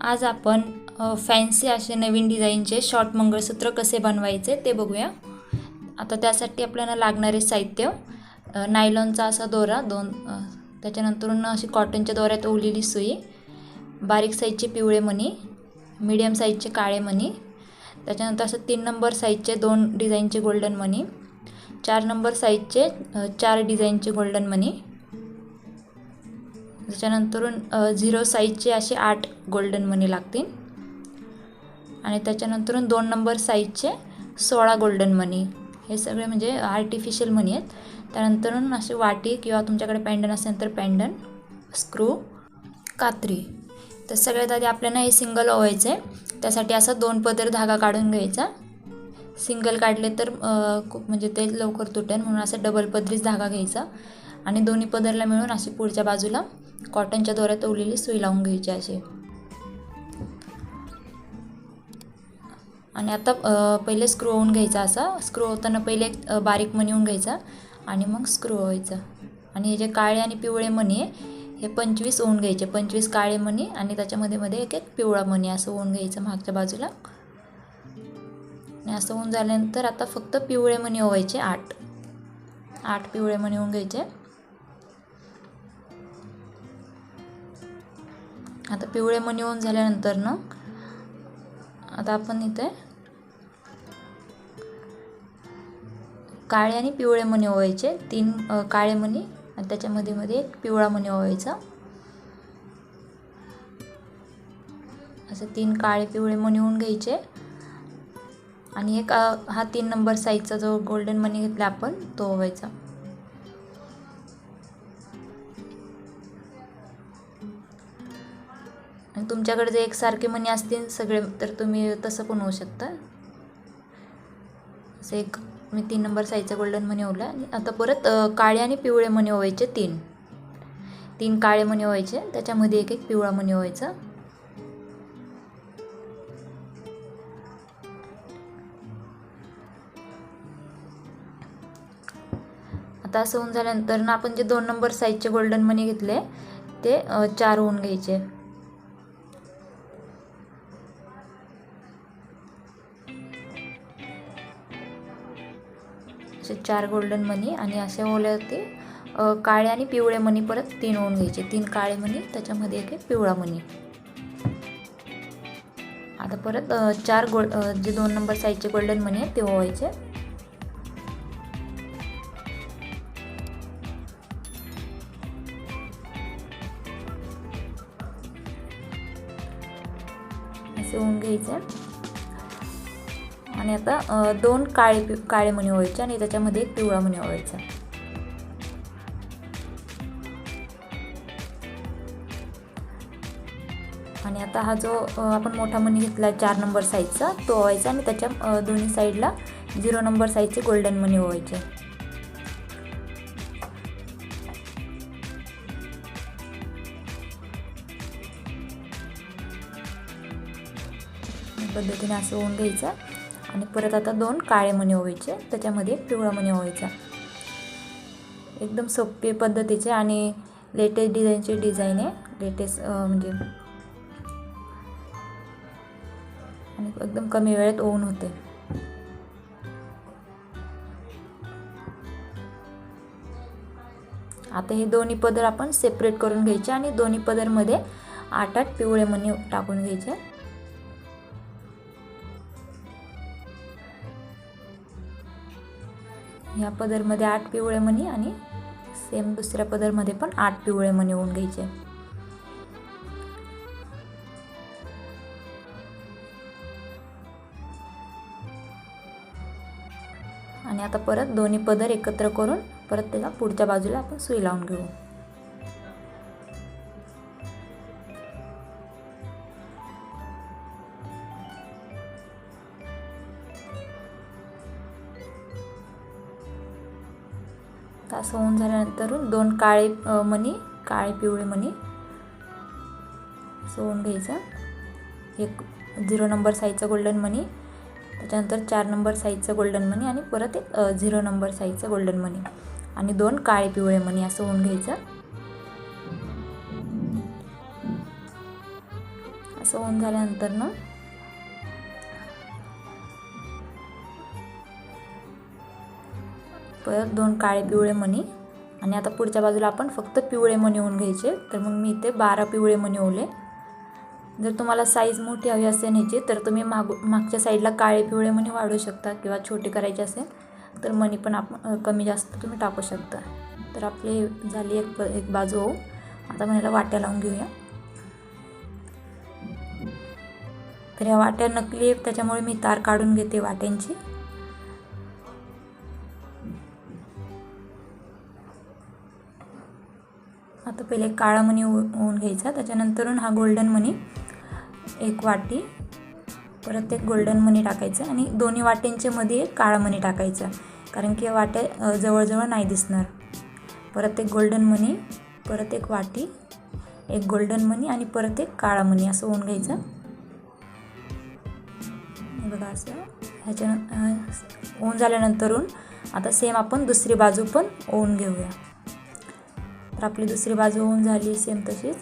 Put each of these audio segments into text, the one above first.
आज आपण फॅन्सी असे नवीन डिझाईनचे शॉर्ट मंगळसूत्र कसे बनवायचे ते बघूया. आता त्यासाठी आपल्याला लागणारे साहित्य. नायलॉनचा असा दोरा दोन अ, त्याच्यानंतरून अशी कॉटनच्या दोऱ्यात ओवलेली सुई बारीक साईजचे पिवळे मणी मीडियम साईजचे काळे मणी त्याच्यानंतर असं तीन नंबर साईजचे दोन डिझाईनचे गोल्डन मणी चार नंबर साईजचे चार डिझाईनचे गोल्डन मणी त्याच्यानंतरून झिरो साईजचे असे आठ गोल्डन मनी लागतील. आणि त्याच्यानंतरून दोन नंबर साईजचे सोळा गोल्डन मनी. हे सगळे म्हणजे आर्टिफिशियल मनी आहेत. त्यानंतरून असे वाटी किंवा तुमच्याकडे पॅन्डन असेल तर पॅन्डन स्क्रू कात्री. तर सगळ्यात आधी आपल्याला हे सिंगल ओवायचं आहे त्यासाठी असा दोन पदर धागा काढून घ्यायचा. सिंगल काढले तर खूप म्हणजे ते लवकर तुटेल म्हणून असं डबल पदरीच धागा घ्यायचा. आणि दोन्ही पदरला मिळून अशी पुढच्या बाजूला कॉटनच्या दोऱ्यात ओवलेली सुई लावून घ्यायची अशी. आणि आता पहिले स्क्रू होऊन घ्यायचा असा. स्क्रू होताना पहिले एक बारीक मणी होऊन घ्यायचा. आणि मग स्क्रू व्हायचा. आणि हे जे काळे आणि पिवळे मणी आहे हे पंचवीस होऊन घ्यायचे. पंचवीस काळे मणी आणि त्याच्यामध्ये मध्ये एक एक पिवळा मणी असं होऊन घ्यायचं मागच्या बाजूला. आणि असं होऊन झाल्यानंतर आता फक्त पिवळे मणी ओवायचे आठ. आठ पिवळे मणी होऊन घ्यायचे. आता पिवळे मणी होऊन झाल्यानंतर ना आता आपण इथे काळे आणि पिवळे मणी ओवायचे. तीन काळे मणी आणि त्याच्यामध्ये मध्ये एक पिवळा मणी ओवायचा. असे तीन काळे पिवळे मणी होऊन घ्यायचे. आणि एक हा तीन नंबर साईजचा जो गोल्डन मनी घेतला आपण तो ओवायचा. आणि तुमच्याकडे जे एकसारखे मणी असतील सगळे तर तुम्ही तसं पण होऊ शकता. असं एक मी तीन नंबर साईजचा गोल्डन मनी ओवला. आणि आता परत काळे आणि पिवळे मणी ओवायचे तीन. तीन काळे मणी ओवायचे त्याच्यामध्ये एक एक पिवळा मणी ओवायचा. आता असं होऊन झाल्यानंतर ना आपण जे दोन नंबर साईजचे गोल्डन मनी घेतले ते चार होऊन घ्यायचे. असे चार गोल्डन मनी आणि असे ओल्यावरती अ, काळे आणि पिवळे मनी परत तीन होऊन घ्यायचे. तीन काळे मनी त्याच्यामध्ये एक पिवळा मनी आता परत चार गोल्ड जे दोन नंबर साईजचे गोल्डन मनी आहेत ते ओवायचे. असे होऊन घ्यायचे. आणि आता दोन काळे पि काळे मणी ओवायचे आणि त्याच्यामध्ये एक पिवळा मणी ओवायचा. आणि आता हा जो आपण मोठा मणी घेतला चार नंबर साईजचा तो ओवायचा आणि त्याच्या दोन्ही साईडला झिरो नंबर साईजचे गोल्डन मणी ओवायचे. पद्धतीने असं होऊन घ्यायचं. आणि परत आता दोन काळे मणी ओवायचे त्याच्यामध्ये एक पिवळा मणी ओवायचा. एकदम सोपी पद्धतीचे आणि लेटेस्ट डिझाईनचे डिझाईन आहे. लेटेस्ट म्हणजे आणि एकदम कमी वेळेत ओन होते. आता हे दोन्ही पदर आपण सेपरेट करून घ्यायचे आणि दोन्ही पदरमध्ये आठ आठ पिवळे मणी टाकून घ्यायचे. ह्या पदरमध्ये आठ पिवळे मणी आणि सेम दुसऱ्या पदरमध्ये पण आठ पिवळे मणी होऊन घ्यायचे. आणि आता परत दोन्ही पदर एकत्र करून परत त्याला पुढच्या बाजूला आपण सुई लावून घेऊ. तर असं होऊन झाल्यानंतर दोन काळे मणी काळे पिवळे मणी असं होऊन घ्यायचं. एक झिरो नंबर साईजचा गोल्डन मनी त्याच्यानंतर चार नंबर साईजचं गोल्डन मनी आणि परत एक झिरो नंबर साईजचं गोल्डन मनी आणि दोन काळे पिवळे मणी असं होऊन घ्यायचं. असं होऊन झाल्यानंतर ना परत दोन काळे पिवळे मणी. आणि आता पुढच्या बाजूला आपण फक्त पिवळे मणी होऊन घ्यायचे. तर मग मी इथे बारा पिवळे मणी ओवले. जर तुम्हाला साईज मोठी हवी असेल ह्याची तर तुम्ही मागू मागच्या साईडला काळे पिवळे मणी वाढवू शकता किंवा छोटे करायचे असेल तर मणी पण आपण कमी जास्त तुम्ही टाकू शकता. तर आपली झाली एक एक बाजू होऊ आता मला वाट्या लावून घेऊया. तर ह्या वाट्या नकली आहेत त्याच्यामुळे मी तार काढून घेते वाट्यांची. आता पहिले काळा मणी होऊन घ्यायचा त्याच्यानंतरून हा गोल्डन मणी एक वाटी परत एक गोल्डन मनी टाकायचं आणि दोन्ही वाट्यांच्या मध्ये एक काळा मणी टाकायचा कारण की वाट्या जवळजवळ नाही दिसणार. परत एक गोल्डन मनी परत एक वाटी एक गोल्डन मनी आणि परत एक काळा मणी असं होऊन घ्यायचं. बघा असं ह्याच्या होऊन झाल्यानंतरून आता सेम आपण दुसरी बाजू पण ओन घेऊया. तर आपली दुसरी बाजू होऊन झाली सेम तशीच.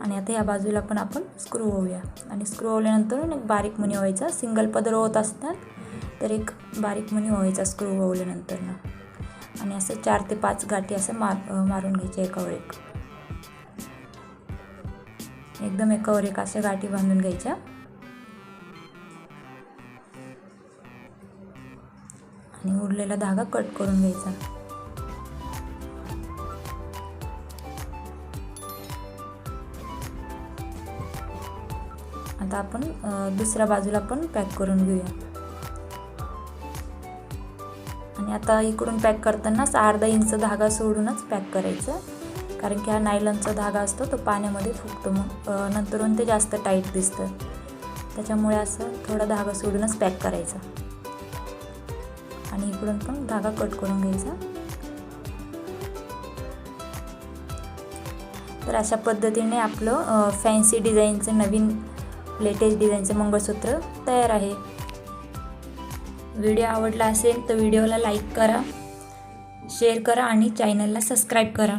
आणि आता या बाजूला पण आपण स्क्रू होऊया. आणि स्क्रू होल्यानंतर एक बारीक मणी व्हायचा. सिंगल पदर होत असतात तर एक बारीक मणी व्हायचा स्क्रू होवल्यानंतरनं आणि असं चार ते पाच गाठी असं मार मारून घ्यायचे एकावर एक एकदम एकावर एक अशा गाठी बांधून घ्यायच्या. आणि उरलेला धागा कट करून घ्यायचा. आता आपण दुसऱ्या बाजूला पण पॅक करून घेऊया. आणि आता इकडून पॅक करतानाच अर्धा इंच धागा सोडूनच पॅक करायचं. कारण की हा नायलॉनचा धागा असतो तो पाण्यामध्ये फुगतो मग नंतरून ते जास्त टाईट दिसतं. त्याच्यामुळे असं थोडा धागा सोडूनच पॅक करायचा. आणि इकडून पण धागा कट करून घ्यायचा. तर अशा पद्धतीने आपलं फॅन्सी डिझाईनचं नवीन लेटेस्ट डिझाईनचं मंगळसूत्र तयार आहे. व्हिडिओ आवडला असेल तर व्हिडिओला लाईक करा शेअर करा आणि चॅनलला सबस्क्राईब करा.